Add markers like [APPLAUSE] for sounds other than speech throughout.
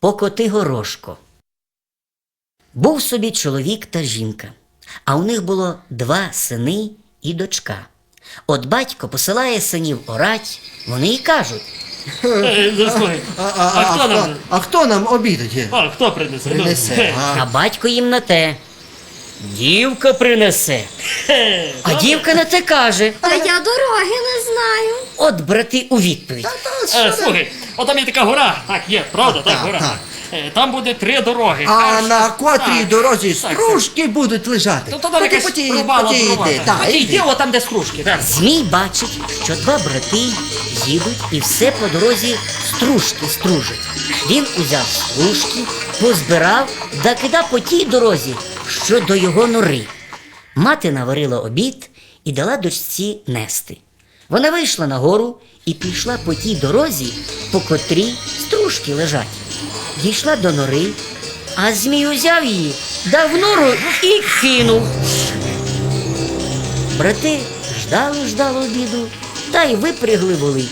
Покоти горошко. Був собі чоловік та жінка, а у них було два сини і дочка. От батько посилає синів орать, вони й кажуть: Е, Заслухай. А, а, А хто нам? а хто нам обідає? А, хто принесе? Ну, Принесе. а батько їм на те. Дівка принесе. [LAUGHS] А дівка на те каже. А я дороги не знаю. От брати у відповідь. Е, Слухай, от там є така гора. Так, є, правда, так, гора. так. Е, Там буде три дороги. А Перша- на котрій Так, дорозі так, стружки будуть лежати. Ну, то там якась поті- рубала, поті рубала. йди, так, Поті йди. йди, от там, де скружки, так. Змій бачить, що два брати їдуть і все по дорозі стружки стружать. Він узяв стружки, позбирав да кидав по тій дорозі, що до його нори. Мати наварила обід і дала дочці нести. Вона вийшла на гору і пішла по тій дорозі, по котрій стружки лежать. Дійшла до нори, а змій узяв її, дав нору і кинув. Брати ждали, ждали обіду, та й випрягли воли.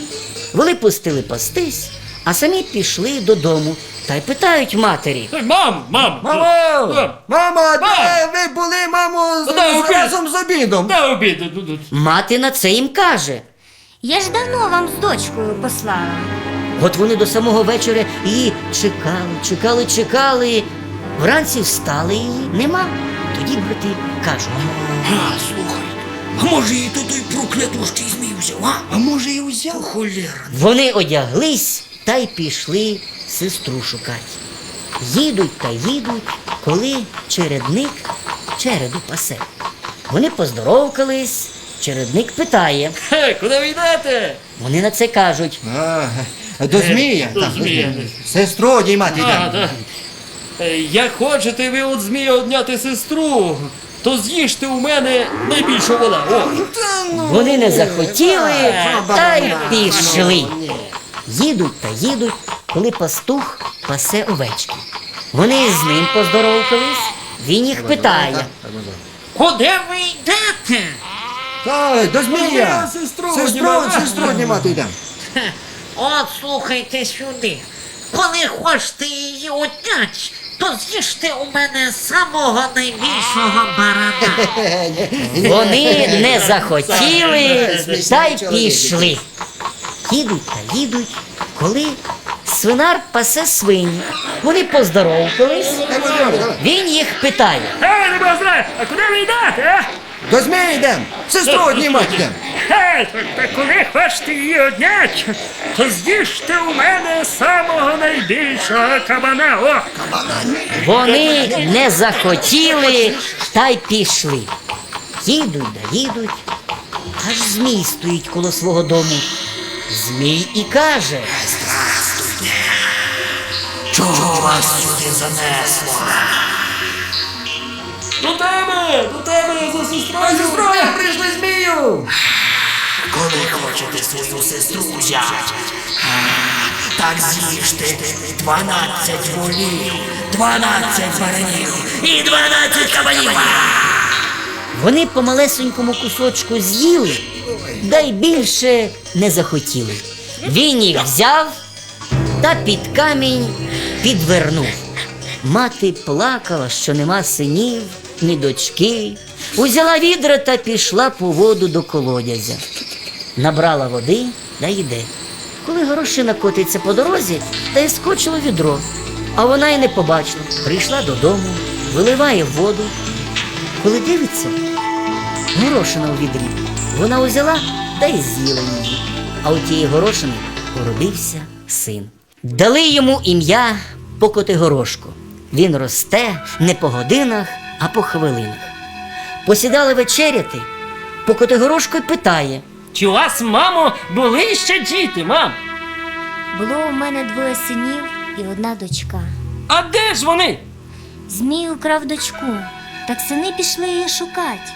Воли пустили пастись, а самі пішли додому та й питають матері. Е, Мам, мам. Мамо! Мам, Мамо, де Мам! ви були, мамо, з- Де обід? разом з обідом? Де обід? Мати на це їм каже. Я ж давно вам з дочкою послала. От вони до самого вечора її чекали, чекали, чекали. Вранці встали її, нема. Тоді брати кажуть. А, слухай, а може і то той проклятущий змій взяв, а? А може і узяв? Холєра. Вони одяглись та й пішли сестру шукати. Їдуть та їдуть, коли чередник череду пасе. Вони поздоровкались, чередник питає. Хе, куди ви йдете? Вони на це кажуть. А, до змія. до так, до змія. Сестру одіймати А, йдемо. так. Е, Як хочете ви от змія одняти сестру, то з'їжте у мене найбільшу вола. О. Вони не захотіли та й пішли. Їдуть та їдуть, коли пастух пасе овечки. Вони з ним поздоровкались, він їх питає. Куди ви йдете? Так, до змія. Сестру Сестру, одіймати йдемо. Хе, От слухайте сюди. Коли хочете її отнять, то з'їжте у мене самого найбільшого барана. Вони не захотіли та й пішли. Їдуть та їдуть, коли свинар пасе свині. Вони поздоровкались, він їх питає. Е, не знаю, а куди ви йдете? а? До змія йдемо. Сестру одіймати йдемо. Та- Та коли хочете її одняти, то з'їжте у мене самого найбільшого кабана. О! Вони не захотіли та й пішли. Їдуть да їдуть, аж змій стоїть коло свого дому. Змій і каже. Чого вас сюди занесло? До тебе! До тебе за сестрою! прийшли змію. Коли хочете свою сестру взяти, так з'їжте 12 волів, 12 баранів і 12 кабанів. Вони по малесенькому кусочку з'їли, да й більше не захотіли. Він їх взяв та під камінь підвернув. Мати плакала, що нема синів, ні дочки. Узяла відра та пішла по воду до колодязя. Набрала води да йде. Коли горошина котиться по дорозі, та й скочило відро. А вона й не побачила. Прийшла додому, виливає воду. Коли дивиться, горошина у відрі. Вона узяла та й з'їла її. А у тієї горошини породився син. Дали йому ім'я Покоти Горошко. Він росте не по годинах, а по хвилинах. Посідали вечеряти, Покоти Горошко й питає. Чи у вас, мамо, були ще діти, мам? Було у мене двоє синів і одна дочка. А де ж вони? Змій украв дочку, так сини пішли її шукати.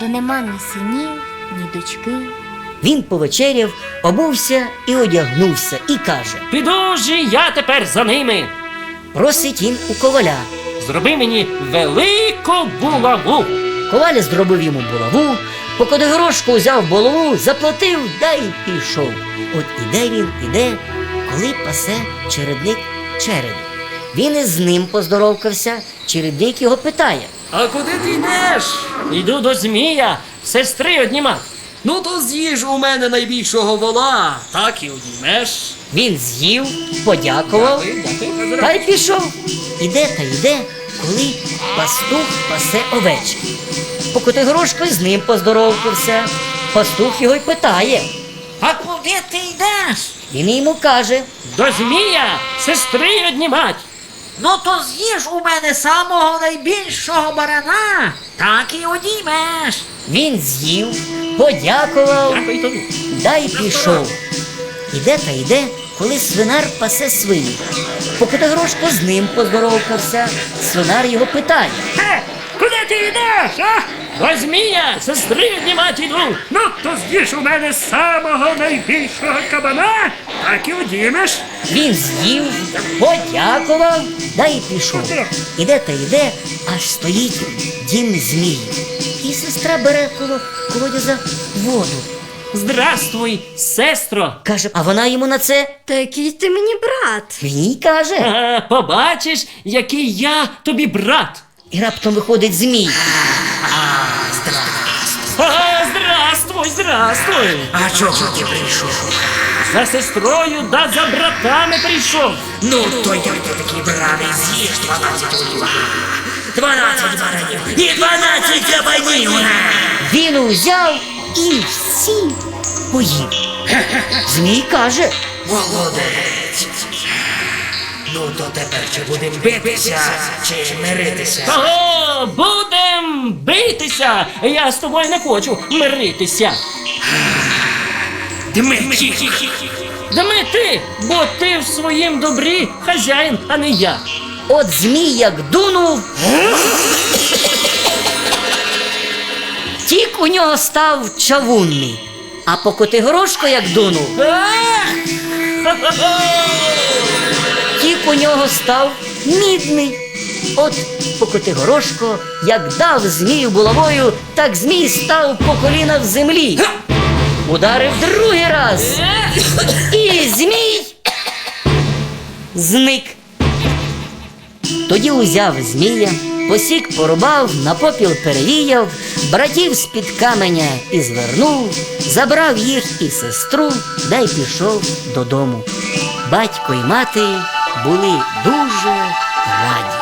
Де нема ні синів, ні дочки. Він повечеряв, обувся і одягнувся, і каже: Піду ж і я тепер за ними. просить він у коваля. Зроби мені велику булаву. Коваля зробив йому булаву, покоти горошку взяв булаву, заплатив, да й пішов. От іде він, іде, коли пасе чередник череду. Він із ним поздоровкався, чередник його питає. А куди ти йдеш? Йду до змія, сестри одніма. Ну то з'їж у мене найбільшого вола, так і одіймеш. Він з'їв, подякував та й пішов. Іде та йде, коли пастух пасе овечки. Покотигорошко з ним поздоровкався. Пастух його й питає. А куди ти йдеш? Він йому каже, До змія, сестри однімать. Ну то з'їж у мене самого найбільшого барана, так і одіймеш. він з'їв, подякував, да й пішов. Іде та йде, коли свинар пасе свині. Грошко з ним поздоровкався. Свинар його питає. Е, куди ти йдеш, а? До змія, сестри однімать іду. Ну, то з'їж у мене самого найбільшого кабана, так і одімеш. Він з'їв, подякував, да й пішов. Іде та йде, аж стоїть дім змій. І сестра бере коло колодязя воду. Здравствуй, сестро. Каже, а вона йому на це. Та який ти мені брат? Їй каже. А, побачиш, який я тобі брат. І раптом виходить змій. А, здравствуй, здравствуй. А чого ти прийшов? За сестрою да за братами прийшов. Ну, то я такий бараний з'їж 12 олів. 12 баранів і 12 кабанів. Він узяв і всі поїв. [LAUGHS] Змій каже, Молодець. Ну, то тепер чи будемо битися, чи миритися? Того будем битися. Я з тобою не хочу миритися. Дмитрій. Да ти, бо ти в своїм добрі хазяїн, а не я. от змій як дунув. Тік у нього став чавунний, а по Котигорошко як дунув. Ах! У нього став мідний. От Покотигорошко, як дав змію булавою, так змій став по коліна в землі. Ударив другий раз. І змій зник. Тоді узяв змія, посік порубав, на попіл перевіяв, братів з-під каменя і звернув, забрав їх і сестру, да й пішов додому. Батько й мати були дуже раді.